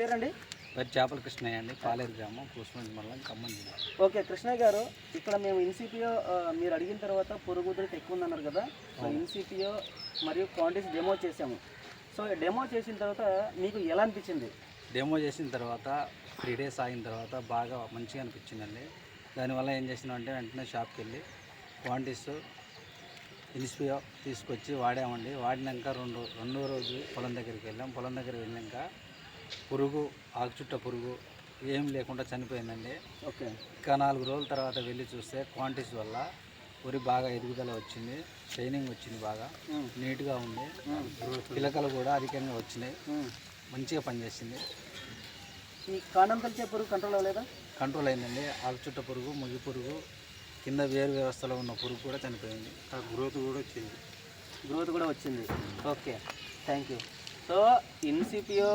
పేరండి? పేరు చేపల కృష్ణయ్య అండి. పాలేరు గ్రామం కూసుమంది మండలం ఖమ్మం జిల్లా. ఓకే కృష్ణయ్య గారు ఇక్కడ మేము ఇన్సిపిఓ మీరు అడిగిన తర్వాత పురుగు ఉధృతి ఎక్కువ ఉందన్నారు కదా. సో ఇన్సిపిఓ మరియు క్వాంటిటీస్ డెమో చేసాము సో డెమో చేసిన తర్వాత మీకు ఎలా అనిపించింది? డెమో చేసిన తర్వాత త్రీ డేస్ ఆగిన తర్వాత బాగా మంచిగా అనిపించిందండి. దానివల్ల ఏం చేసినామంటే వెంటనే షాప్కి వెళ్ళి క్వాంటిటీస్ ఇన్స్పియో తీసుకొచ్చి వాడామండి. వాడినాక రెండు రెండో రోజు పొలం దగ్గరికి వెళ్ళాం. పొలం దగ్గర వెళ్ళాక పురుగు ఆకుచుట్ట పురుగు ఏం లేకుండా చనిపోయిందండి. ఓకే. ఇంకా నాలుగు రోజుల తర్వాత వెళ్ళి చూస్తే క్వాంటిటీస్ వల్ల వరి బాగా ఎదుగుదల వచ్చింది షైనింగ్ వచ్చింది బాగా. నీట్గా ఉంది. పిలకలు కూడా అధికంగా వచ్చినాయి. మంచిగా పనిచేసింది. ఈ కాండం కలిసే పురుగు కంట్రోల్ అవ్వలేదా? కంట్రోల్ అయిందండి. ఆకుచుట్ట పురుగు ముగి పురుగు కింద వేరు వ్యవస్థలో ఉన్న పురుగు కూడా చనిపోయింది. గ్రోత్ కూడా వచ్చింది. గ్రోత్ కూడా వచ్చింది. ఓకే. థ్యాంక్ యూ సో ఇన్సిపిఓ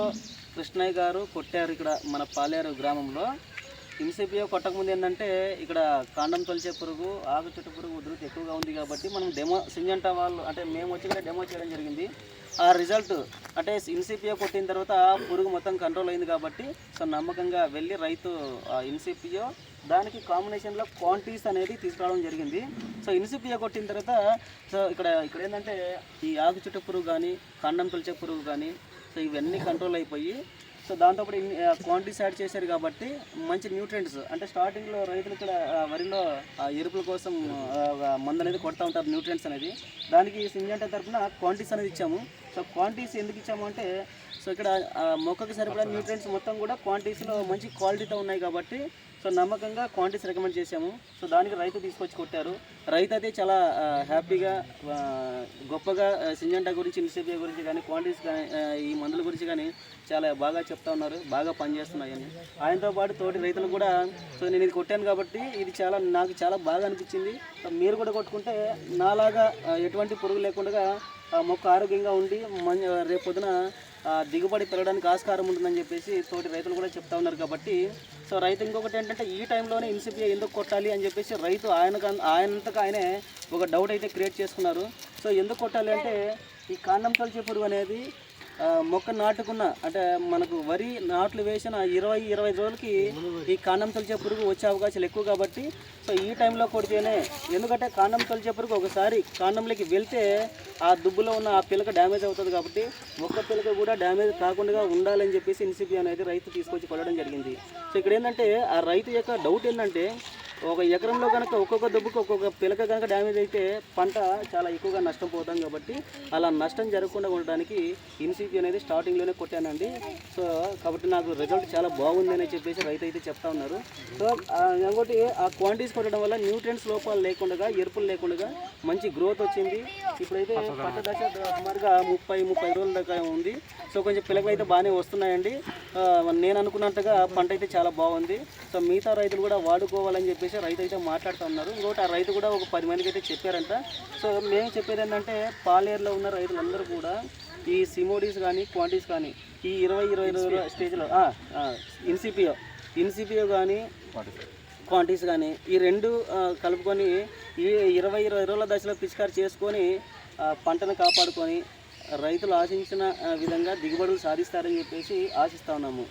కృష్ణయ్య గారు కొట్టారు ఇక్కడ మన పాలేరు గ్రామంలో. ఇన్సిపిఓ కొట్టకముందు ఏంటంటే ఇక్కడ కాండం తొలిచే పురుగు ఆకు చుట్టు పురుగు ఉధృతి ఎక్కువగా ఉంది కాబట్టి మనం డెమో సింజంట వాళ్ళు అంటే మేము వచ్చి కూడా డెమో చేయడం జరిగింది. ఆ రిజల్ట్ అంటే ఇన్సిపిఓ కొట్టిన తర్వాత పురుగు మొత్తం కంట్రోల్ అయింది కాబట్టి సో నమ్మకంగా వెళ్ళి రైతు ఇన్సిపిఓ దానికి కాంబినేషన్లో క్వాంటిటీస్ అనేది తీసుకురావడం జరిగింది. సో ఇన్సిపియా కొట్టిన తర్వాత సో ఇక్కడ ఇక్కడ ఏంటంటే ఈ ఆకు చుట్టు పురుగు కానీ కాండం తొలిచే పురుగు కానీ సో ఇవన్నీ కంట్రోల్ అయిపోయి సో దాంతోపాటు ఇన్ని క్వాంటిటీస్ యాడ్ చేశారు కాబట్టి మంచి న్యూట్రియంట్స్ అంటే స్టార్టింగ్లో రైతులు ఇక్కడ వరిలో ఆ ఎరుపుల కోసం మందు అనేది కొడతా ఉంటారు న్యూట్రియంట్స్ అనేది. దానికి సింజంటే తరపున క్వాంటిటీస్ అనేది ఇచ్చాము. సో క్వాంటిటీస్ ఎందుకు ఇచ్చాము అంటే సో ఇక్కడ మొక్కకి సరిపడా న్యూట్రియంట్స్ మొత్తం కూడా క్వాంటిటీస్లో మంచి క్వాలిటీతో ఉన్నాయి కాబట్టి సో నమ్మకంగా క్వాంటిటీస్ రికమెండ్ చేసాము సో దానికి రైతు తీసుకొచ్చి కొట్టారు. రైతు అయితే చాలా హ్యాపీగా గొప్పగా సింజంటా గురించి ఇన్సిపియా గురించి కానీ క్వాంటిటీస్ కానీ ఈ మందుల గురించి కానీ చాలా బాగా చెప్తా ఉన్నారు. బాగా పనిచేస్తున్నాయని. ఆయనతో పాటు తోటి రైతులు కూడా సో నేను ఇది కొట్టాను కాబట్టి ఇది చాలా నాకు చాలా బాగా అనిపించింది. మీరు కూడా కొట్టుకుంటే నాలాగా ఎటువంటి పురుగు లేకుండా మొక్క ఆరోగ్యంగా ఉండి మంచి రేపు పొద్దున దిగుబడి పెరగడానికి ఆస్కారం ఉంటుందని చెప్పేసి తోటి రైతులు కూడా చెప్తా ఉన్నారు కాబట్టి. సో రైతు ఇంకొకటి ఏంటంటే ఈ టైంలోనే ఇన్సిపియా ఎందుకు కొట్టాలి అని చెప్పేసి రైతు ఆయన ఆయనంతకు ఆయనే ఒక డౌట్ అయితే క్రియేట్ చేసుకున్నారు. సో ఎందుకు కొట్టాలి అంటే ఈ కాండం తొలిచే పురుగు అనేది మొక్క నాటుకున్న అంటే మనకు వరి నాట్లు వేసిన ఇరవై ఇరవై రోజులకి ఈ కాండం తొలిచే పురుగు వచ్చే అవకాశాలు ఎక్కువ కాబట్టి సో ఈ టైంలో కొడితేనే ఎందుకంటే కాండం తొలిచే పురుగు ఒకసారి కాండంలోకి వెళ్తే ఆ దుబ్బులో ఉన్న ఆ పిలక డ్యామేజ్ అవుతుంది కాబట్టి ఒక్క పిలక కూడా డ్యామేజ్ కాకుండా ఉండాలని చెప్పేసి ఇన్సిపి అనేది రైతు తీసుకొచ్చి కొట్టడం జరిగింది. సో ఇక్కడ ఏంటంటే ఆ రైతు యొక్క డౌట్ ఏంటంటే ఒక ఎకరంలో కనుక ఒక్కొక్క దుబ్బుకు ఒక్కొక్క పిలక కనుక డ్యామేజ్ అయితే పంట చాలా ఎక్కువగా నష్టం పోతాం కాబట్టి అలా నష్టం జరగకుండా ఉండడానికి ఇన్సీపీ అనేది స్టార్టింగ్లోనే కొట్టానండి. సో కాబట్టి నాకు రిజల్ట్ చాలా బాగుందని చెప్పేసి రైతు అయితే చెప్తా ఉన్నారు. సో ఇంకోటి ఆ క్వాంటిటీస్ కొట్టడం వల్ల న్యూట్రియన్స్ లోపాలు లేకుండా ఎరుపులు లేకుండా మంచి గ్రోత్ వచ్చింది. ఇప్పుడైతే పంట దశ సుమారుగా ముప్పై ముప్పై రోజుల దాకా ఉంది. సో కొంచెం పిలకలు అయితే బాగానే వస్తున్నాయండి. నేను అనుకున్నట్టుగా పంట అయితే చాలా బాగుంది. సో మిగతా రైతులు కూడా వాడుకోవాలని చెప్పి చెప్పేసి రైతు అయితే మాట్లాడుతూ ఉన్నారు. ఇంకోటి ఆ రైతు కూడా ఒక పది మందికి అయితే చెప్పారంట. సో మేము చెప్పేది ఏంటంటే పాలేరులో ఉన్న రైతులందరూ కూడా ఈ సిమోడీస్ కానీ క్వాంటిటీస్ కానీ ఈ ఇరవై ఇరవై రోజుల స్టేజ్లో ఇన్సిపిఓ ఇన్సిపిఓ కానీ క్వాంటిటీస్ కానీ ఈ రెండు కలుపుకొని ఈ ఇరవై ఇరవై రోజుల దశలో పిచికారి చేసుకొని పంటను కాపాడుకొని రైతులు ఆశించిన విధంగా దిగుబడులు సాధిస్తారని చెప్పేసి ఆశిస్తా ఉన్నాము.